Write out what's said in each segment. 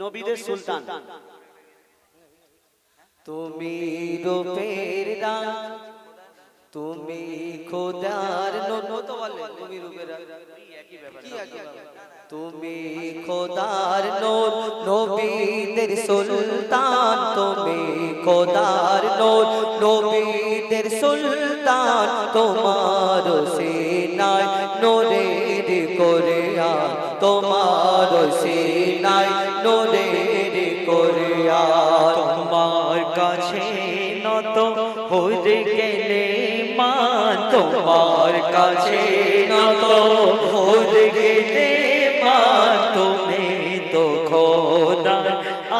নবীদের সুলতান। তুমি রূপের দান তুমি খোদার তুমি খোদার নোর নবীদের সুলতান। তুমি খোদার নোর নবীদের সুলতান। তোমার সে নাই নোরে করে সিনায় নোরের কোরিয়া, তোমার কাছে নত হয়ে গেলে মা, তোমার কাছে নত হয়ে গেলে মা, তুমি তো খোদা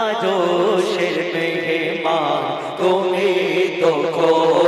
আদোষের মেহমান, তুমি তো খোদা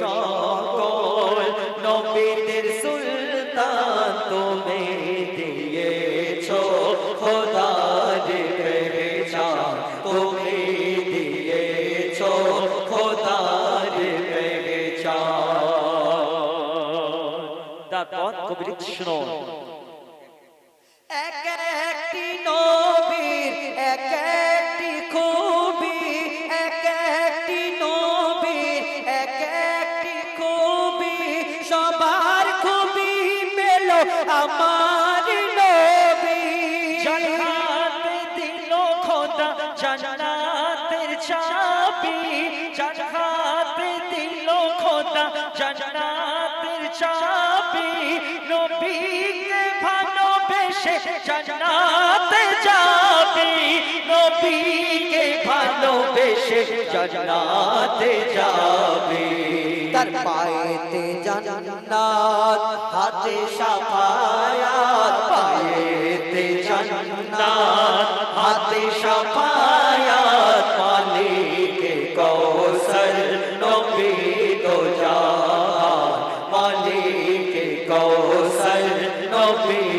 সকল নবীদের সুলতান তুমি দিয়েছ, খোদার পেহচান তুমি দিয়েছ, খোদার পেহচান তা কবির শুনুন। এক জান্নাতের চাবি নবীকে ভালোবেসে জান্নাতে যাবি। নবীকে ভালোবেসে জান্নাতে যাবি। তার পায়েতে জান্নাত, হাতে সাফায়াত। পায়েতে জান্নাত, হাতে সাফায়াত। কৌশল নবী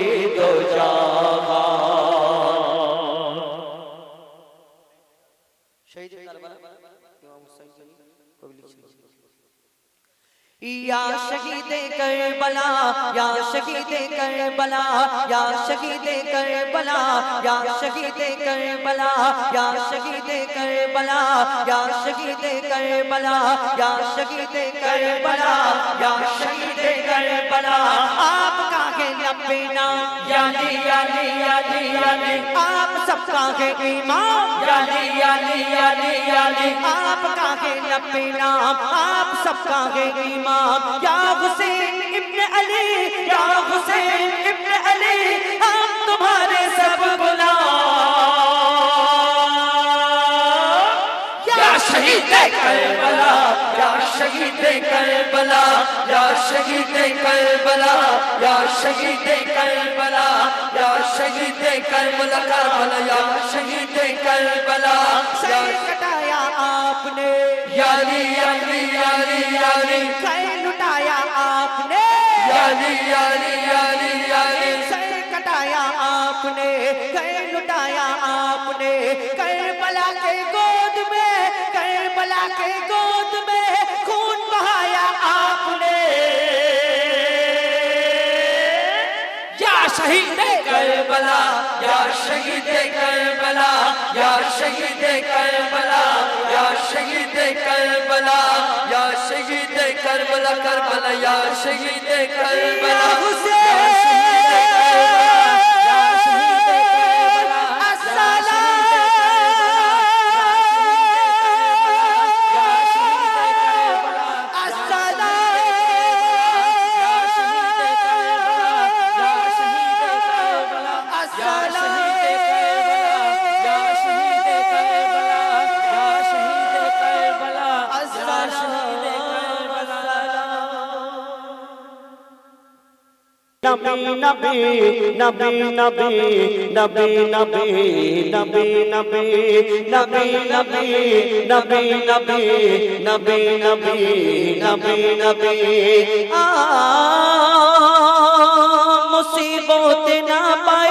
یا شہید کربلا، یا شہید کربلا، یا شہید کربلا، یا شہید کربلا، یا شہید کربلا، یا شہید کربلا، یا شہید کربلا، یا شہید کربلا۔ کا آپ سب کا ہے امام یا علی یا آپ کا ہے ربنا آپ سب کا ہے امام۔ یا حسین ابن علی، یا حسین ابن علی، ہم تمہارے سب بلا یا شہید کربلا۔ शहीद करबला या शहीद करबला या शहीद करबला या शहीद करबला करबला या शहीद करबला या सर कटाया आपने। याली याली याली याली कई लुटाया आपने। याली याली याली याली सर कटाया आपने कई लुटाया आपने। करबला के गोद में करबला के गोद شہید کربلا، یا شہید کربلا، یا شہید کربلا، یا شہید کربلا کربلا، یا شہید کربلا۔ حسین! নবী নবী নবী নবী নবী নবী নবী নবী নবী নবী নবী নবী নবী নবী নবী নবী আ মুসিবত না পাই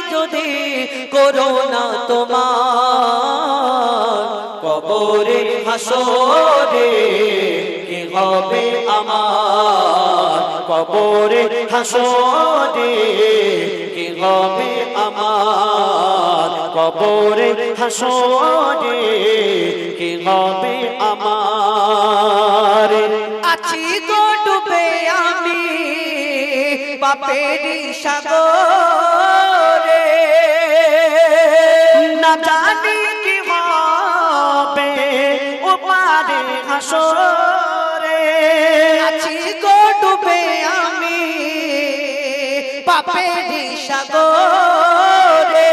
যদি করোনা তোমার কবরে হাসরে, কি হবে আমার? কবরে হাসরে, কি হবে আমার? কবরে হাসরে, কি হবে আমার? আছি গো ডুবে আমি, বাপেরই সাগরে। না জানি কি হবে ও পারে হাসরে। আছি গো ডুবে আমি বাপেরই সাগরে।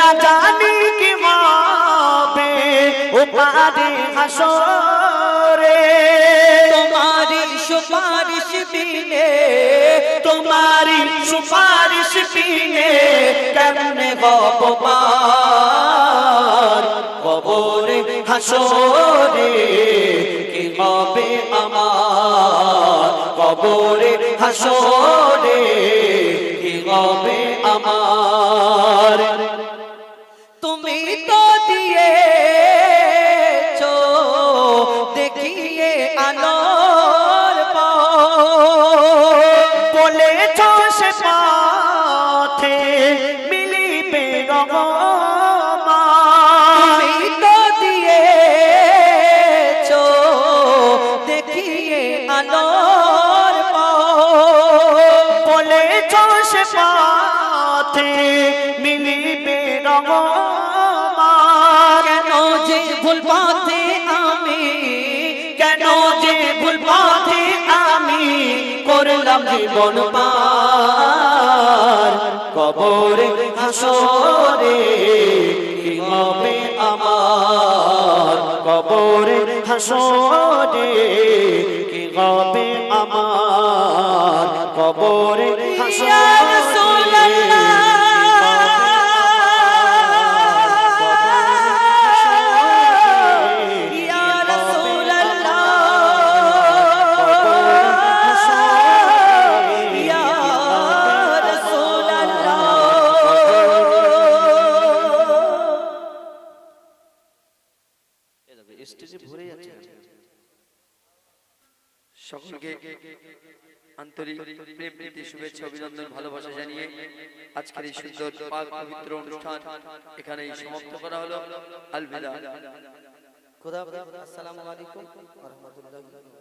না জানি কি হবে ও পারে তোমারি সুপারিশ বিনে তোমারি সুপারিশ বিনে কেমনে গপ পার কবরে হাসরে কি হবে আমার? কবরে হাসরে কি হবে আমার? তুমি তো দেখিয়ে আলোর বলেছ সে পথে তুমি তো দিয়েছ দেখিয়ে আলোর বলেছ সে পথে মিলিবে কেন যে ভুল পথে আমি কেন যে ভুল পথে আমি করলাম জীবন পার। কবরে হাসরে কবরে হাসরে কি হবে আমার কবরে হাসরে? সকলকে আন্তরিক প্রেম প্রীতি, শুভেচ্ছা, অভিনন্দন, ভালোবাসা জানিয়ে আজকের এই সুন্দর পবিত্র অনুষ্ঠান এখানে সমাপ্ত করা হলো। আলবিদা। খোদা আসসালামু আলাইকুম ওয়া রাহমাতুল্লাহি